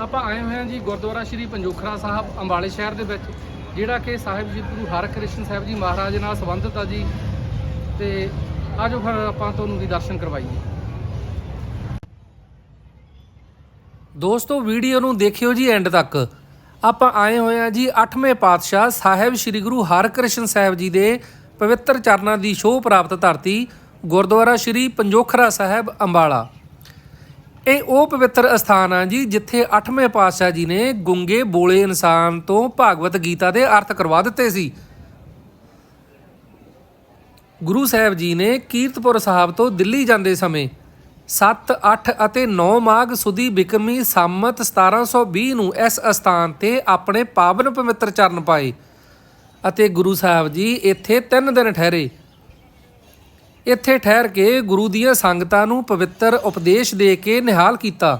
ਆਪਾਂ ਆਏ ਹੋਏ ਹਾਂ ਜੀ ਗੁਰਦੁਆਰਾ ਸ਼੍ਰੀ ਪੰਜੋਖਰਾ ਸਾਹਿਬ, ਅੰਬਾਲੇ ਸ਼ਹਿਰ ਦੇ ਵਿੱਚ, ਜਿਹੜਾ ਕਿ ਸਾਹਿਬ ਜੀ ਗੁਰੂ ਹਰਕ੍ਰਿਸ਼ਨ ਸਾਹਿਬ ਜੀ ਮਹਾਰਾਜ ਨਾਲ ਸੰਬੰਧਿਤ ਆ ਜੀ। ਤੇ ਆਜੋ ਫਿਰ ਆਪਾਂ ਤੁਹਾਨੂੰ ਦੀ ਦਰਸ਼ਨ ਕਰਵਾਈਏ। ਦੋਸਤੋ, ਵੀਡੀਓ ਨੂੰ ਦੇਖਿਓ ਜੀ ਐਂਡ ਤੱਕ। ਆਪਾਂ ਆਏ ਹੋਏ ਆ ਜੀ 8ਵੇਂ ਪਾਤਸ਼ਾਹ ਸਾਹਿਬ ਸ੍ਰੀ ਗੁਰੂ ਹਰਕ੍ਰਿਸ਼ਨ ਸਾਹਿਬ ਜੀ ਦੇ ਪਵਿੱਤਰ ਚਰਨਾਂ ਦੀ ਸ਼ੋਅ ਪ੍ਰਾਪਤ ਧਰਤੀ, ਗੁਰਦੁਆਰਾ ਸ਼੍ਰੀ ਪੰਜੋਖਰਾ ਸਾਹਿਬ, ਅੰਬਾਲਾ। ਇਹ ਉਹ ਪਵਿੱਤਰ ਅਸਥਾਨ ਆ ਜੀ, ਜਿੱਥੇ 8ਵੇਂ ਪਾਤਸ਼ਾਹ ਜੀ ਨੇ ਗੁੰਗੇ ਬੋਲੇ ਇਨਸਾਨ ਤੋਂ ਭਾਗਵਤ ਗੀਤਾ ਦੇ ਅਰਥ ਕਰਵਾ ਦਿੱਤੇ ਸੀ। ਗੁਰੂ ਸਾਹਿਬ ਜੀ ਨੇ ਕੀਰਤਪੁਰ ਸਾਹਿਬ ਤੋਂ ਦਿੱਲੀ ਜਾਂਦੇ ਸਮੇਂ 7 8 ਅਤੇ 9 ਮਾਘ ਸੁਦੀ ਬਿਕਰਮੀ ਸੰਮਤ 1720 ਨੂੰ ਇਸ ਅਸਥਾਨ ਤੇ ਆਪਣੇ ਪਾਵਨ ਪਵਿੱਤਰ ਚਰਨ ਪਾਏ ਅਤੇ ਗੁਰੂ ਸਾਹਿਬ ਜੀ ਇੱਥੇ 3 ਦਿਨ ਠਹਿਰੇ। ਇੱਥੇ ਠਹਿਰ ਕੇ ਗੁਰੂ ਦੀਆਂ ਸੰਗਤਾਂ ਨੂੰ ਪਵਿੱਤਰ ਉਪਦੇਸ਼ ਦੇ ਕੇ ਨਿਹਾਲ ਕੀਤਾ।